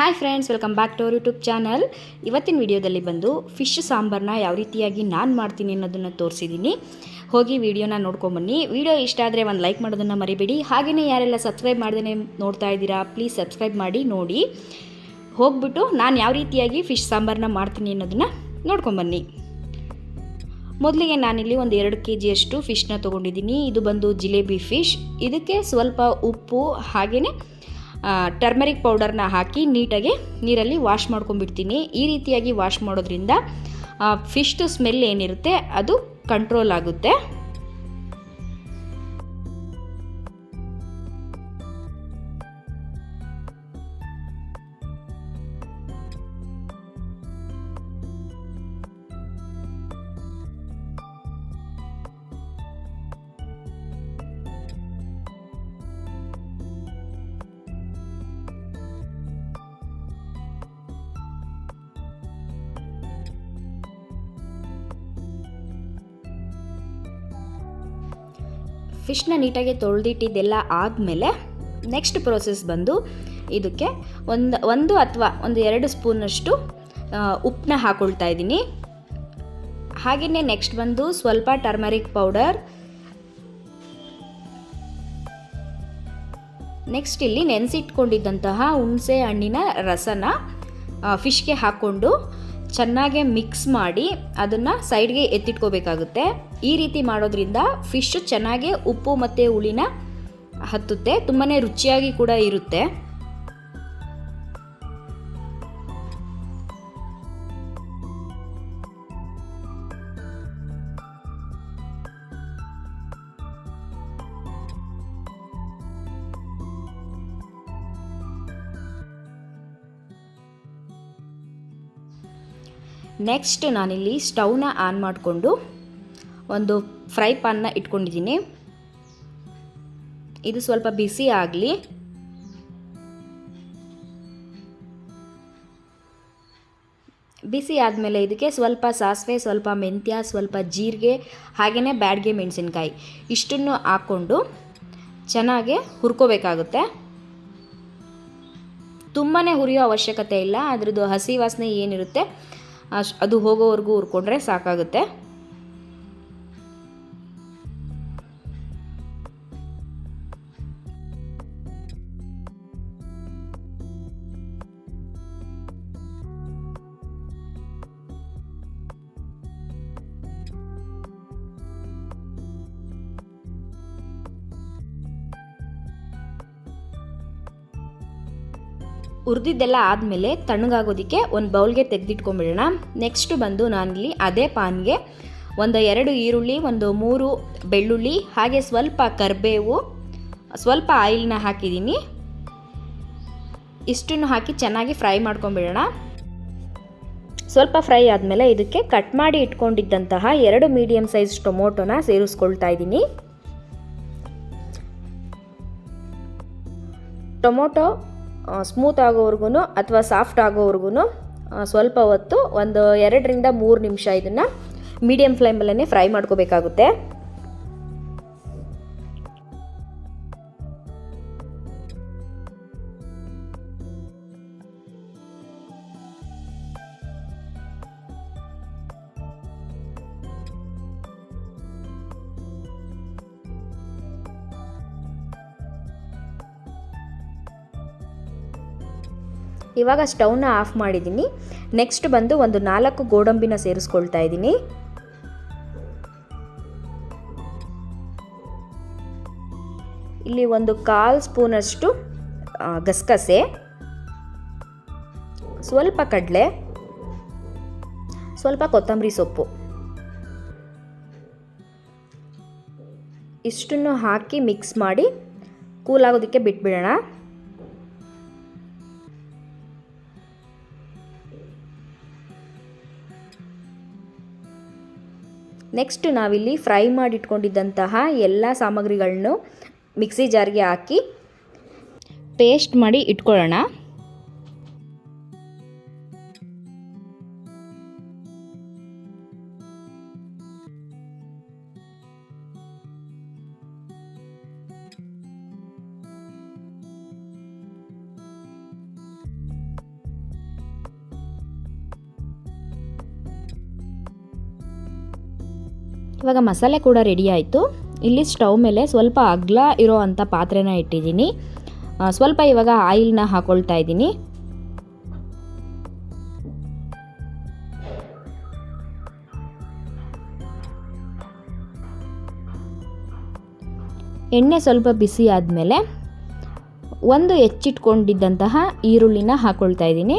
Hi friends welcome back to our YouTube channel ಇವತ್ತಿನ ವಿಡಿಯೋದಲ್ಲಿ ಬಂದು ಫಿಶ್ ಸಾಂಬಾರನ್ನ ಯಾವ ರೀತಿಯಾಗಿ ನಾನು ಮಾಡ್ತೀನಿ ಅನ್ನೋದನ್ನು ತೋರಿಸಿದ್ದೀನಿ ಹೋಗಿ ವಿಡಿಯೋನ ನೋಡ್ಕೊಂಬನ್ನಿ ವಿಡಿಯೋ ಇಷ್ಟ ಆದರೆ ಒಂದು ಲೈಕ್ ಮಾಡೋದನ್ನು ಮರಿಬೇಡಿ. ಹಾಗೆಯೇ ಯಾರೆಲ್ಲ ಸಬ್ಸ್ಕ್ರೈಬ್ ಮಾಡ್ದೇ ನೋಡ್ತಾ ಇದ್ದೀರಾ ಪ್ಲೀಸ್ ಸಬ್ಸ್ಕ್ರೈಬ್ ಮಾಡಿ, ನೋಡಿ. ಹೋಗ್ಬಿಟ್ಟು ನಾನು ಯಾವ ರೀತಿಯಾಗಿ ಫಿಶ್ ಸಾಂಬಾರನ್ನ ಮಾಡ್ತೀನಿ ಅನ್ನೋದನ್ನು ನೋಡ್ಕೊಂಬನ್ನಿ ಮೊದಲಿಗೆ ನಾನಿಲ್ಲಿ ಒಂದು ಎರಡು ಕೆ ಜಿಯಷ್ಟು ಫಿಶ್ನ ತೊಗೊಂಡಿದ್ದೀನಿ ಇದು ಬಂದು ಜಿಲೇಬಿ ಫಿಶ್ ಇದಕ್ಕೆ ಸ್ವಲ್ಪ ಉಪ್ಪು ಹಾಗೆಯೇ ಟರ್ಮರಿಕ್ ಪೌಡರ್ನ ಹಾಕಿ ನೀಟಾಗಿ ನೀರಲ್ಲಿ ವಾಶ್ ಮಾಡ್ಕೊಂಡ್ಬಿಡ್ತೀನಿ. ಈ ರೀತಿಯಾಗಿ ವಾಶ್ ಮಾಡೋದ್ರಿಂದ ಫಿಶ್ದು ಸ್ಮೆಲ್ ಏನಿರುತ್ತೆ, ಅದು ಕಂಟ್ರೋಲ್ ಆಗುತ್ತೆ. ಫಿಶ್ನ ನೀಟಾಗಿ ತೊಳೆದಿಟ್ಟಿದ್ದೆಲ್ಲ ಆದಮೇಲೆ ನೆಕ್ಸ್ಟ್ ಪ್ರೋಸೆಸ್ ಬಂದು ಇದಕ್ಕೆ ಒಂದು ಒಂದು ಅಥವಾ ಒಂದು ಎರಡು ಸ್ಪೂನಷ್ಟು ಉಪ್ಪನ್ನ ಹಾಕೊಳ್ತಾ ಇದ್ದೀನಿ. ಹಾಗೆಯೇ ನೆಕ್ಸ್ಟ್ ಬಂದು ಸ್ವಲ್ಪ ಟರ್ಮರಿಕ್ ಪೌಡರ್. ನೆಕ್ಸ್ಟ್ ಇಲ್ಲಿ ನೆನೆಸಿಟ್ಕೊಂಡಿದ್ದಂತಹ ಹುಣಸೆ ಹಣ್ಣಿನ ರಸನ ಫಿಶ್ಗೆ ಹಾಕ್ಕೊಂಡು ಚೆನ್ನಾಗೆ ಮಿಕ್ಸ್ ಮಾಡಿ ಅದನ್ನು ಸೈಡ್ಗೆ ಎತ್ತಿಟ್ಕೋಬೇಕಾಗುತ್ತೆ. ಈ ರೀತಿ ಮಾಡೋದ್ರಿಂದ ಫಿಶ್ ಚೆನ್ನಾಗಿ ಉಪ್ಪು ಮತ್ತು ಹುಳಿನ ಹತ್ತುತ್ತೆ ತುಂಬಾ ರುಚಿಯಾಗಿ ಕೂಡ ಇರುತ್ತೆ. ನೆಕ್ಸ್ಟ್ ನಾನಿಲ್ಲಿ ಸ್ಟವ್ನ ಆನ್ ಮಾಡಿಕೊಂಡು ಒಂದು ಫ್ರೈ ಪಾನ್ನ ಇಟ್ಕೊಂಡಿದ್ದೀನಿ. ಇದು ಸ್ವಲ್ಪ ಬಿಸಿ ಆಗಲಿ. ಬಿಸಿ ಆದಮೇಲೆ ಇದಕ್ಕೆ ಸ್ವಲ್ಪ ಸಾಸಿವೆ, ಸ್ವಲ್ಪ ಮೆಂತ್ಯ, ಸ್ವಲ್ಪ ಜೀರಿಗೆ ಹಾಗೆಯೇ ಬ್ಯಾಡ್ಗೆ ಮೆಣಸಿನ್ಕಾಯಿ ಇಷ್ಟನ್ನು ಹಾಕ್ಕೊಂಡು ಚೆನ್ನಾಗಿ ಹುರ್ಕೋಬೇಕಾಗುತ್ತೆ. ತುಂಬಾ ಹುರಿಯೋ ಅವಶ್ಯಕತೆ ಇಲ್ಲ, ಅದರದ್ದು ಹಸಿ ವಾಸನೆ ಏನಿರುತ್ತೆ ಅದು ಹೋಗೋವರೆಗೂ ಹುರ್ಕೊಂಡ್ರೆ ಸಾಕಾಗುತ್ತೆ. ಹುರಿದಿದ್ದೆಲ್ಲ ಆದಮೇಲೆ ತಣ್ಣಗಾಗೋದಕ್ಕೆ ಒಂದು ಬೌಲ್ಗೆ ತೆಗೆದಿಟ್ಕೊಂಬಿಡೋಣ ನೆಕ್ಸ್ಟ್ ಬಂದು ನಾನಿಲ್ಲಿ ಅದೇ ಪಾನ್ಗೆ ಒಂದು ಎರಡು ಈರುಳ್ಳಿ, ಒಂದು ಮೂರು ಬೆಳ್ಳುಳ್ಳಿ, ಹಾಗೆ ಸ್ವಲ್ಪ ಕರಿಬೇವು, ಸ್ವಲ್ಪ ಆಯಿಲ್ನ ಹಾಕಿದ್ದೀನಿ. ಇಷ್ಟನ್ನು ಹಾಕಿ ಚೆನ್ನಾಗಿ ಫ್ರೈ ಮಾಡ್ಕೊಂಬಿಡೋಣ ಸ್ವಲ್ಪ ಫ್ರೈ ಆದಮೇಲೆ ಇದಕ್ಕೆ ಕಟ್ ಮಾಡಿ ಇಟ್ಕೊಂಡಿದ್ದಂತಹ ಎರಡು ಮೀಡಿಯಮ್ ಸೈಜ್ ಟೊಮೊಟೊನ ಸೇರಿಸ್ಕೊಳ್ತಾ ಇದ್ದೀನಿ. ಟೊಮೊಟೊ ಸ್ಮೂತ್ ಆಗೋವರೆಗೂ ಅಥವಾ ಸಾಫ್ಟ್ ಆಗೋವರೆಗೂ ಸ್ವಲ್ಪ ಹೊತ್ತು ಒಂದು ಎರಡರಿಂದ ಮೂರು ನಿಮಿಷ ಇದನ್ನು ಮೀಡಿಯಮ್ ಫ್ಲೇಮಲ್ಲೇ ಫ್ರೈ ಮಾಡ್ಕೋಬೇಕಾಗುತ್ತೆ. ಇವಾಗ ಸ್ಟವ್ನ ಆಫ್ ಮಾಡಿದ್ದೀನಿ. ನೆಕ್ಸ್ಟ್ ಬಂದು ಒಂದು ನಾಲ್ಕು ಗೋಡಂಬಿನ ಸೇರಿಸ್ಕೊಳ್ತಾ ಇದ್ದೀನಿ. ಇಲ್ಲಿ ಒಂದು ಕಾಲು ಸ್ಪೂನಷ್ಟು ಗಸಗಸೆ, ಸ್ವಲ್ಪ ಕಡಲೆ, ಸ್ವಲ್ಪ ಕೊತ್ತಂಬರಿ ಸೊಪ್ಪು. ಇಷ್ಟನ್ನು ಹಾಕಿ ಮಿಕ್ಸ್ ಮಾಡಿ ಕೂಲಾಗೋದಕ್ಕೆ ಬಿಟ್ಬಿಡೋಣ. ನೆಕ್ಸ್ಟ್ ನಾವಿಲ್ಲಿ ಫ್ರೈ ಮಾಡಿಟ್ಕೊಂಡಿದ್ದಂತಹ ಎಲ್ಲ ಸಾಮಗ್ರಿಗಳನ್ನು ಮಿಕ್ಸಿ ಜಾರ್ಗೆ ಹಾಕಿ ಪೇಸ್ಟ್ ಮಾಡಿ ಇಟ್ಕೊಳ್ಳೋಣ. ಇವಾಗ ಮಸಾಲೆ ಕೂಡ ರೆಡಿ ಆಯಿತು. ಇಲ್ಲಿ ಸ್ಟವ್ ಮೇಲೆ ಸ್ವಲ್ಪ ಅಗ್ಲ ಇರೋ ಅಂಥ ಪಾತ್ರೆನ ಇಟ್ಟಿದ್ದೀನಿ. ಸ್ವಲ್ಪ ಇವಾಗ ಆಯಿಲ್ನ ಹಾಕೊಳ್ತಾ ಇದ್ದೀನಿ. ಎಣ್ಣೆ ಸ್ವಲ್ಪ ಬಿಸಿ ಆದಮೇಲೆ ಒಂದು ಹೆಚ್ಚಿಟ್ಕೊಂಡಿದ್ದಂತಹ ಈರುಳ್ಳಿನ ಹಾಕ್ಕೊಳ್ತಾ ಇದ್ದೀನಿ.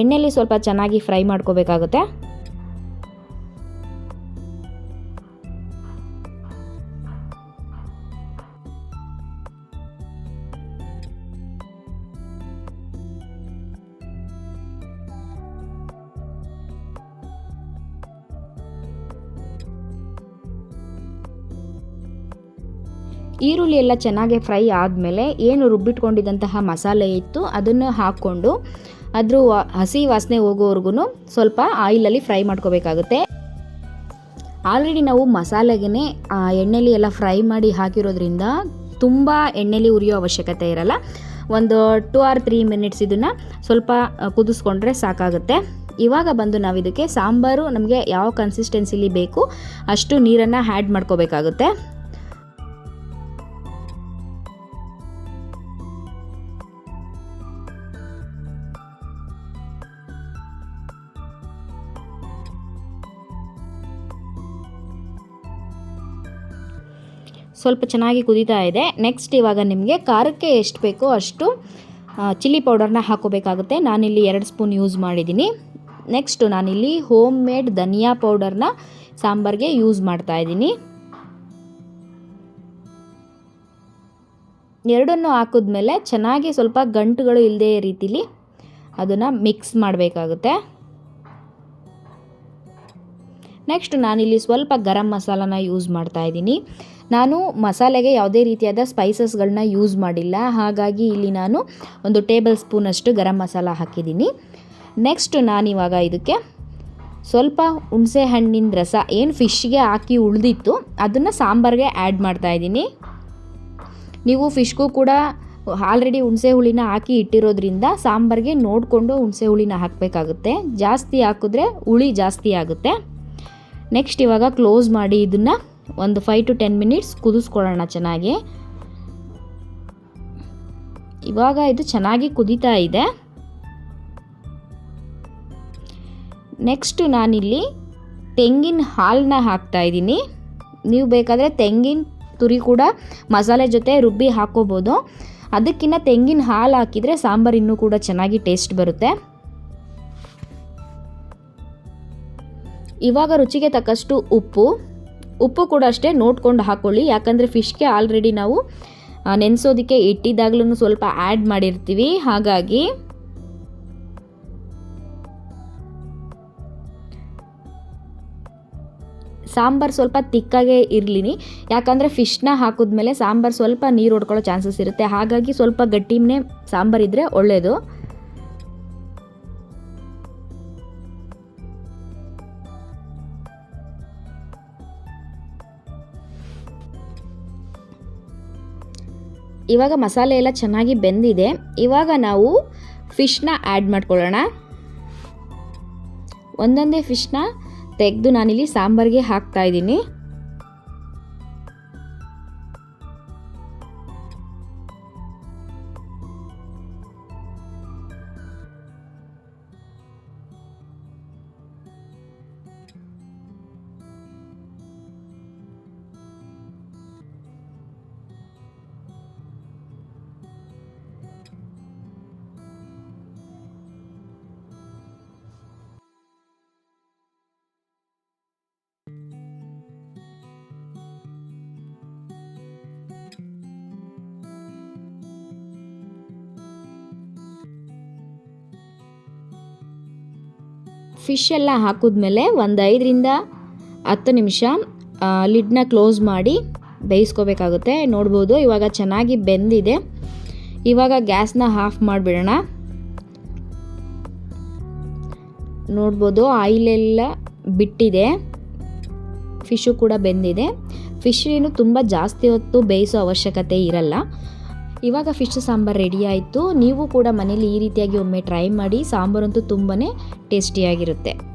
ಎಣ್ಣೆಲಿ ಸ್ವಲ್ಪ ಚೆನ್ನಾಗಿ ಫ್ರೈ ಮಾಡ್ಕೋಬೇಕಾಗುತ್ತೆ. ಈರುಳ್ಳಿ ಎಲ್ಲ ಚೆನ್ನಾಗಿ ಫ್ರೈ ಆದಮೇಲೆ ಏನು ರುಬ್ಬಿಟ್ಕೊಂಡಿದ್ದಂತಹ ಮಸಾಲೆ ಇತ್ತು ಅದನ್ನು ಹಾಕ್ಕೊಂಡು ಅದ್ರ ಹಸಿ ವಾಸನೆ ಹೋಗೋವರೆಗೂ ಸ್ವಲ್ಪ ಆಯಿಲಲ್ಲಿ ಫ್ರೈ ಮಾಡ್ಕೋಬೇಕಾಗುತ್ತೆ. ಆಲ್ರೆಡಿ ನಾವು ಮಸಾಲೆಗೆ ಎಣ್ಣೆಲಿ ಎಲ್ಲ ಫ್ರೈ ಮಾಡಿ ಹಾಕಿರೋದ್ರಿಂದ ತುಂಬ ಎಣ್ಣೆಲಿ ಉರಿಯೋ ಅವಶ್ಯಕತೆ ಇರಲ್ಲ. ಒಂದು ಟೂ ಆರ್ ತ್ರೀ ಮಿನಿಟ್ಸ್ ಇದನ್ನು ಸ್ವಲ್ಪ ಕುದಿಸ್ಕೊಂಡ್ರೆ ಸಾಕಾಗುತ್ತೆ. ಇವಾಗ ಬಂದು ನಾವು ಇದಕ್ಕೆ ಸಾಂಬಾರು ನಮಗೆ ಯಾವ ಕನ್ಸಿಸ್ಟೆನ್ಸಿಲಿ ಬೇಕು ಅಷ್ಟು ನೀರನ್ನು ಆ್ಯಡ್ ಮಾಡ್ಕೋಬೇಕಾಗುತ್ತೆ. ಸ್ವಲ್ಪ ಚೆನ್ನಾಗಿ ಕುದೀತಾ ಇದೆ. ನೆಕ್ಸ್ಟ್ ಇವಾಗ ನಿಮಗೆ ಖಾರಕ್ಕೆ ಎಷ್ಟು ಬೇಕೋ ಅಷ್ಟು ಚಿಲ್ಲಿ ಪೌಡರ್ನ ಹಾಕೋಬೇಕಾಗುತ್ತೆ. ನಾನಿಲ್ಲಿ ಎರಡು ಸ್ಪೂನ್ ಯೂಸ್ ಮಾಡಿದ್ದೀನಿ. ನೆಕ್ಸ್ಟು ನಾನಿಲ್ಲಿ ಹೋಮ್ ಮೇಡ್ ಧನಿಯಾ ಪೌಡರ್ನ ಸಾಂಬಾರ್ಗೆ ಯೂಸ್ ಮಾಡ್ತಾ ಇದ್ದೀನಿ. ಎರಡನ್ನು ಹಾಕಿದ್ಮೇಲೆ ಚೆನ್ನಾಗಿ ಸ್ವಲ್ಪ ಗಂಟುಗಳು ಇಲ್ಲದೇ ರೀತಿಲಿ ಅದನ್ನು ಮಿಕ್ಸ್ ಮಾಡಬೇಕಾಗುತ್ತೆ. ನೆಕ್ಸ್ಟ್ ನಾನಿಲ್ಲಿ ಸ್ವಲ್ಪ ಗರಂ ಮಸಾಲಾನ ಯೂಸ್ ಮಾಡ್ತಾ ಇದ್ದೀನಿ. ನಾನು ಮಸಾಲೆಗೆ ಯಾವುದೇ ರೀತಿಯಾದ ಸ್ಪೈಸಸ್ಗಳನ್ನ ಯೂಸ್ ಮಾಡಿಲ್ಲ. ಹಾಗಾಗಿ ಇಲ್ಲಿ ನಾನು ಒಂದು ಟೇಬಲ್ ಸ್ಪೂನಷ್ಟು ಗರಂ ಮಸಾಲ ಹಾಕಿದ್ದೀನಿ. ನೆಕ್ಸ್ಟ್ ನಾನಿವಾಗ ಇದಕ್ಕೆ ಸ್ವಲ್ಪ ಹುಣಸೆ ಹಣ್ಣಿನ ರಸ, ಏನು ಫಿಶ್ಗೆ ಹಾಕಿ ಉಳಿದಿತ್ತು, ಅದನ್ನು ಸಾಂಬಾರಿಗೆ ಆ್ಯಡ್ ಮಾಡ್ತಾ ಇದ್ದೀನಿ. ನೀವು ಫಿಶ್ಗೂ ಕೂಡ ಆಲ್ರೆಡಿ ಹುಣಸೆ ಹುಳಿನ ಹಾಕಿ ಇಟ್ಟಿರೋದ್ರಿಂದ ಸಾಂಬಾರಿಗೆ ನೋಡಿಕೊಂಡು ಹುಣಸೆ ಹುಳಿನ ಹಾಕಬೇಕಾಗುತ್ತೆ. ಜಾಸ್ತಿ ಹಾಕಿದ್ರೆ ಹುಳಿ ಜಾಸ್ತಿ ಆಗುತ್ತೆ. ನೆಕ್ಸ್ಟ್ ಇವಾಗ ಕ್ಲೋಸ್ ಮಾಡಿ ಇದನ್ನು ಒಂದು ಫೈವ್ ಟು ಟೆನ್ ಮಿನಿಟ್ಸ್ ಕುದಿಸ್ಕೊಳ್ಳೋಣ ಚೆನ್ನಾಗಿ. ಇವಾಗ ಇದು ಚೆನ್ನಾಗಿ ಕುದಿತಾ ಇದೆ. ನೆಕ್ಸ್ಟು ನಾನಿಲ್ಲಿ ತೆಂಗಿನ ಹಾಲನ್ನ ಹಾಕ್ತಾ ಇದ್ದೀನಿ. ನೀವು ಬೇಕಾದರೆ ತೆಂಗಿನ ತುರಿ ಕೂಡ ಮಸಾಲೆ ಜೊತೆ ರುಬ್ಬಿ ಹಾಕೋಬೋದು ಅದಕ್ಕಿಂತ ತೆಂಗಿನ ಹಾಲು ಹಾಕಿದರೆ ಸಾಂಬಾರು ಇನ್ನೂ ಕೂಡ ಚೆನ್ನಾಗಿ ಟೇಸ್ಟ್ ಬರುತ್ತೆ. ಇವಾಗ ರುಚಿಗೆ ತಕ್ಕಷ್ಟು ಉಪ್ಪು. ಉಪ್ಪು ಕೂಡ ಅಷ್ಟೇ ನೋಡ್ಕೊಂಡು ಹಾಕ್ಕೊಳ್ಳಿ ಯಾಕಂದರೆ ಫಿಶ್ಗೆ ಆಲ್ರೆಡಿ ನಾವು ನೆನೆಸೋದಕ್ಕೆ ಇಟ್ಟಿದ್ದಾಗ್ಲೂ ಸ್ವಲ್ಪ ಆ್ಯಡ್ ಮಾಡಿರ್ತೀವಿ. ಹಾಗಾಗಿ ಸಾಂಬಾರು ಸ್ವಲ್ಪ ತಿಕ್ಕಾಗೆ ಇರಲಿ ಯಾಕಂದರೆ ಫಿಶ್ನ ಹಾಕಿದ್ಮೇಲೆ ಸಾಂಬಾರು ಸ್ವಲ್ಪ ನೀರು ಹೊಡ್ಕೊಳ್ಳೋ ಚಾನ್ಸಸ್ ಇರುತ್ತೆ. ಹಾಗಾಗಿ ಸ್ವಲ್ಪ ಗಟ್ಟಿನೇ ಸಾಂಬಾರು ಇದ್ದರೆ ಒಳ್ಳೆಯದು ಇವಾಗ ಮಸಾಲೆ ಎಲ್ಲ ಚೆನ್ನಾಗಿ ಬೆಂದಿದೆ. ಇವಾಗ ನಾವು ಫಿಶ್ನ ಆ್ಯಡ್ ಮಾಡ್ಕೊಳ್ಳೋಣ. ಒಂದೊಂದೇ ಫಿಶ್ನ ತೆಗೆದು ನಾನಿಲ್ಲಿ ಸಾಂಬಾರಿಗೆ ಹಾಕ್ತಾ ಫಿಶ್ ಎಲ್ಲ ಹಾಕಿದ್ಮೇಲೆ ಒಂದು ಐದರಿಂದ ಹತ್ತು ನಿಮಿಷ ಲಿಡ್ನ ಕ್ಲೋಸ್ ಮಾಡಿ ಬೇಯಿಸ್ಕೋಬೇಕಾಗುತ್ತೆ. ನೋಡ್ಬೋದು, ಇವಾಗ ಚೆನ್ನಾಗಿ ಬೆಂದಿದೆ. ಇವಾಗ ಗ್ಯಾಸ್ನ ಆಫ್ ಮಾಡಿಬಿಡೋಣ. ನೋಡ್ಬೋದು, ಆಯಿಲೆಲ್ಲ ಬಿಟ್ಟಿದೆ. ಫಿಶು ಕೂಡ ಬೆಂದಿದೆ. ಫಿಶ್ ಏನು ತುಂಬ ಜಾಸ್ತಿ ಹೊತ್ತು ಬೇಯಿಸೋ ಅವಶ್ಯಕತೆ ಇರಲ್ಲ. ಇವಾಗ ಫಿಶ್ ಸಾಂಬಾರು ರೆಡಿ ಆಯಿತು. ನೀವು ಕೂಡ ಮನೇಲಿ ಈ ರೀತಿಯಾಗಿ ಒಮ್ಮೆ ಟ್ರೈ ಮಾಡಿ. ಸಾಂಬಾರಂತೂ ತುಂಬಾ ಟೇಸ್ಟಿಯಾಗಿರುತ್ತೆ